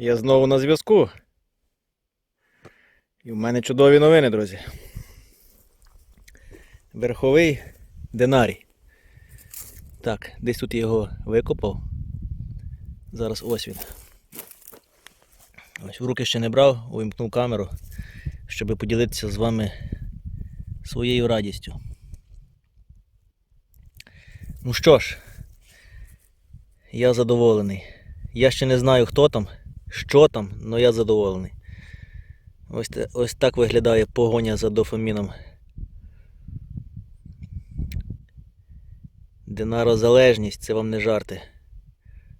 Я знову на зв'язку. І в мене чудові новини, друзі. Верховий динарій. Так, десь тут я його викопав. Зараз ось він. Ось в руки ще не брав, увімкнув камеру, щоб поділитися з вами своєю радістю. Ну що ж, я задоволений. Я ще не знаю, хто там, що там, але я задоволений. Ось, ось так виглядає погоня за дофаміном. Динарозалежність це вам не жарти.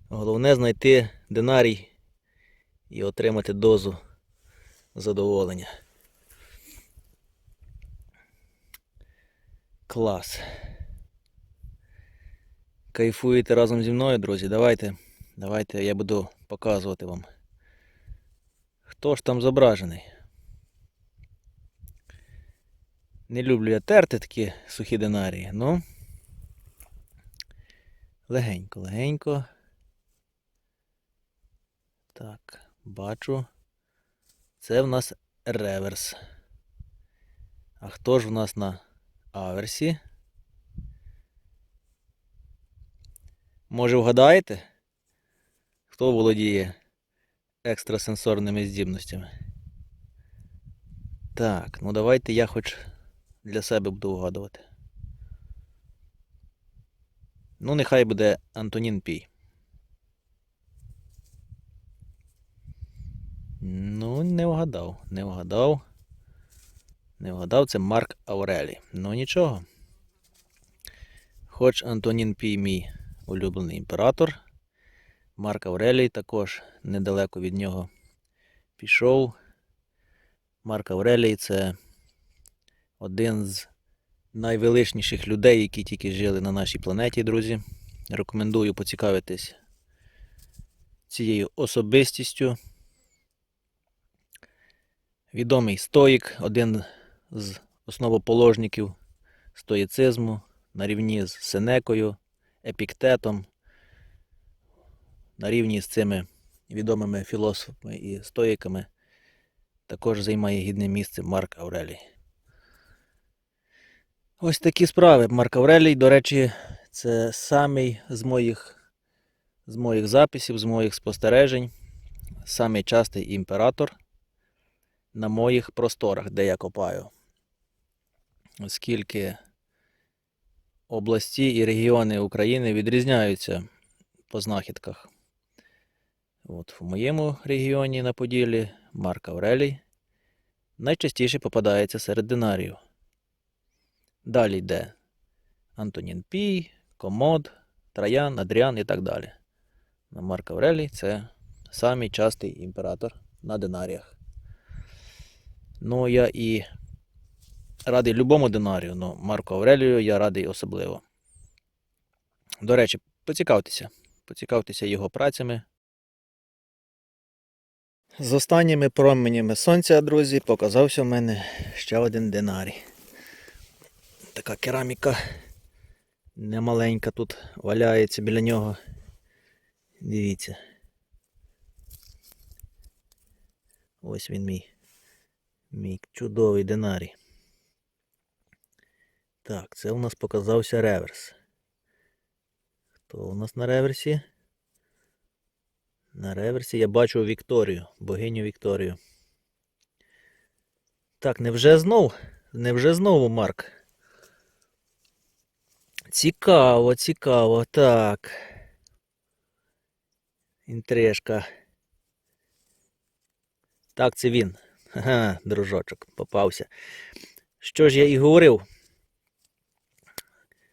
Головне знайти динарій і отримати дозу задоволення. Клас. Кайфуєте разом зі мною, друзі. Давайте, давайте я буду показувати вам. Хто ж там зображений? Не люблю я терти такі сухі динарії, ну. Легенько, легенько. Так, бачу. Це в нас реверс. А хто ж в нас на аверсі? Може вгадаєте? Хто володіє екстрасенсорними здібностями? Так, ну давайте я хоч для себе буду вгадувати. Ну, нехай буде Антонін Пій. Ну, не вгадав, не вгадав. Не вгадав, це Марк Аурелі. Ну нічого. Хоч Антонін Пій мій улюблений імператор. Марк Аврелій також недалеко від нього пішов. Марк Аврелій це один з найвеличніших людей, які тільки жили на нашій планеті, друзі. Рекомендую поцікавитись цією особистістю. Відомий стоїк, один з основоположників стоїцизму на рівні з Сенекою, Епіктетом, на рівні з цими відомими філософами і стоїками також займає гідне місце Марк Аврелій. Ось такі справи. Марк Аврелій, до речі, це самий з моїх, з моїх записів, з моїх спостережень, самий частий імператор на моїх просторах, де я копаю. Оскільки області і регіони України відрізняються по знахідках. От в моєму регіоні на Поділлі Марк Аврелій найчастіше попадається серед динарів. Далі йде Антонін Пій, Комод, Траян, Адріан і так далі. На Марк Аврелій це самий частий імператор на динаріях. Ну, я і радий любому динарію, але Марку Аврелію я радий особливо. До речі, поцікавтеся. Поцікавтеся його працями. З останніми променями сонця, друзі, показався в мене ще один динарій. Така кераміка немаленька тут валяється біля нього. Дивіться. Ось він мій. Мій чудовий динарій. Так, це у нас показався реверс. Хто у нас на реверсі? На реверсі я бачу Вікторію, богиню Вікторію. Так, невже знов? Невже знову Марк? Цікаво, цікаво. Так. Інтрижка. Так, це він. Ага, дружочок, попався. Що ж я і говорив?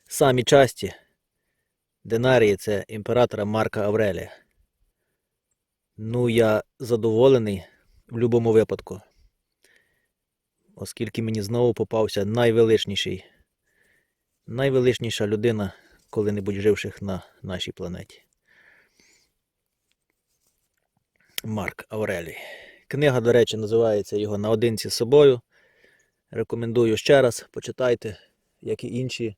Самі часті динарії це імператора Марка Аврелія. Ну, я задоволений в будь-якому випадку. Оскільки мені знову попався найвеличніший, найвеличніша людина, коли-небудь живших на нашій планеті. Марк Аврелій. Книга, до речі, називається його Наодинці з собою. Рекомендую ще раз, почитайте, як і інші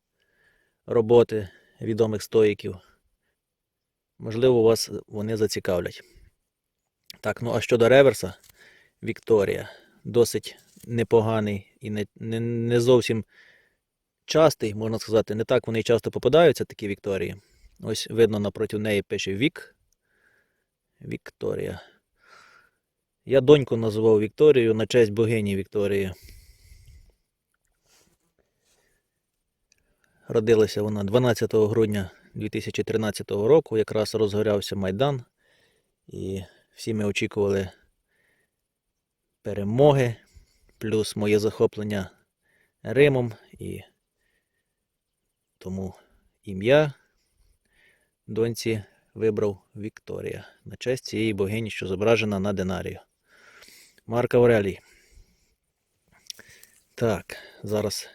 роботи відомих стоїків. Можливо, вас вони зацікавлять. Так, ну а щодо реверса, Вікторія. Досить непоганий і не, не, не зовсім частий, можна сказати. Не так вони часто попадаються, такі Вікторії. Ось видно напроти неї пише Вік. Вікторія. Я доньку називав Вікторією на честь богині Вікторії. Родилася вона 12 грудня 2013 року, якраз розгорявся Майдан, і всі ми очікували перемоги, плюс моє захоплення Римом, і тому ім'я доньці вибрав Вікторія на честь цієї богині, що зображена на динарію. Марк Аврелій. Так, зараз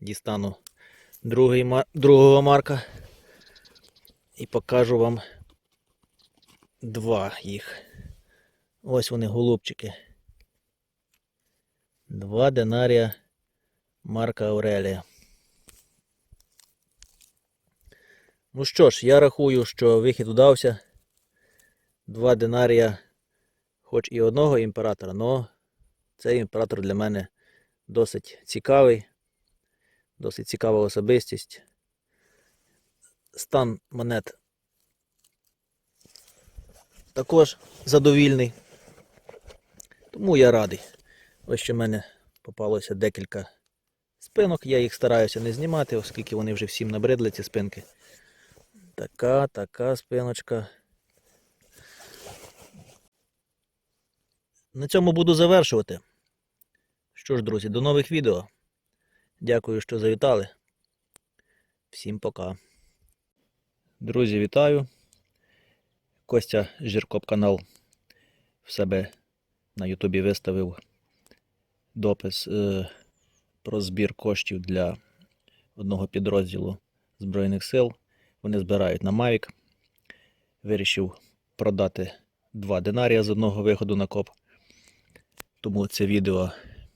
дістану другий, другого марка і покажу вам два їх. Ось вони, голубчики. Два динарія Марка Аурелія. Ну що ж, я рахую, що вихід вдався. Два динарія, хоч і одного імператора, але цей імператор для мене досить цікавий, досить цікава особистість. Стан монет також задовільний. Тому я радий. Ось що в мене попалося декілька спинок. Я їх стараюся не знімати, оскільки вони вже всім набридли, ці спинки. Така, така спиночка. На цьому буду завершувати. Що ж, друзі, до нових відео. Дякую, що завітали. Всім пока. Друзі, вітаю. Костя Жіркоп канал в себе на Ютубі виставив допис е, про збір коштів для одного підрозділу Збройних сил. Вони збирають на Mavic. Вирішив продати два динарія з одного виходу на коп. Тому це відео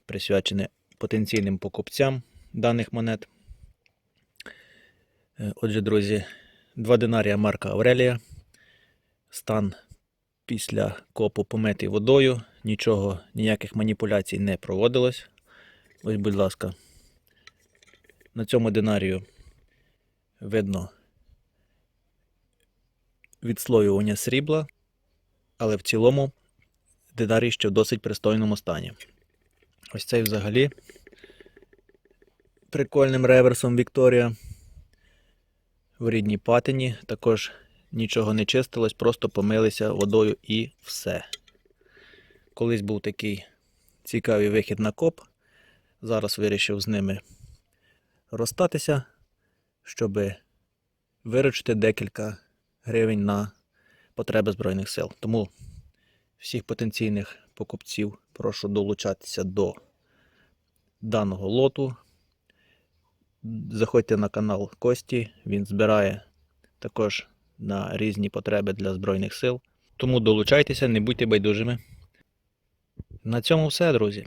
присвячене потенційним покупцям даних монет. Е, Отже, друзі, два динарія Марка Аврелія. Стан після копу помитий водою. Нічого, ніяких маніпуляцій не проводилось. Ось, будь ласка, на цьому динарію видно відслоювання срібла, але в цілому динарій ще в досить пристойному стані. Ось цей взагалі прикольним реверсом Вікторія. В рідній патині також нічого не чистилось, просто помилися водою і все. Колись був такий цікавий вихід на коп. Зараз вирішив з ними розстатися, щоб виручити декілька гривень на потреби Збройних сил. Тому всіх потенційних покупців прошу долучатися до даного лоту. Заходьте на канал Кості, він збирає також на різні потреби для Збройних сил. Тому долучайтеся, не будьте байдужими. На цьому все, друзі.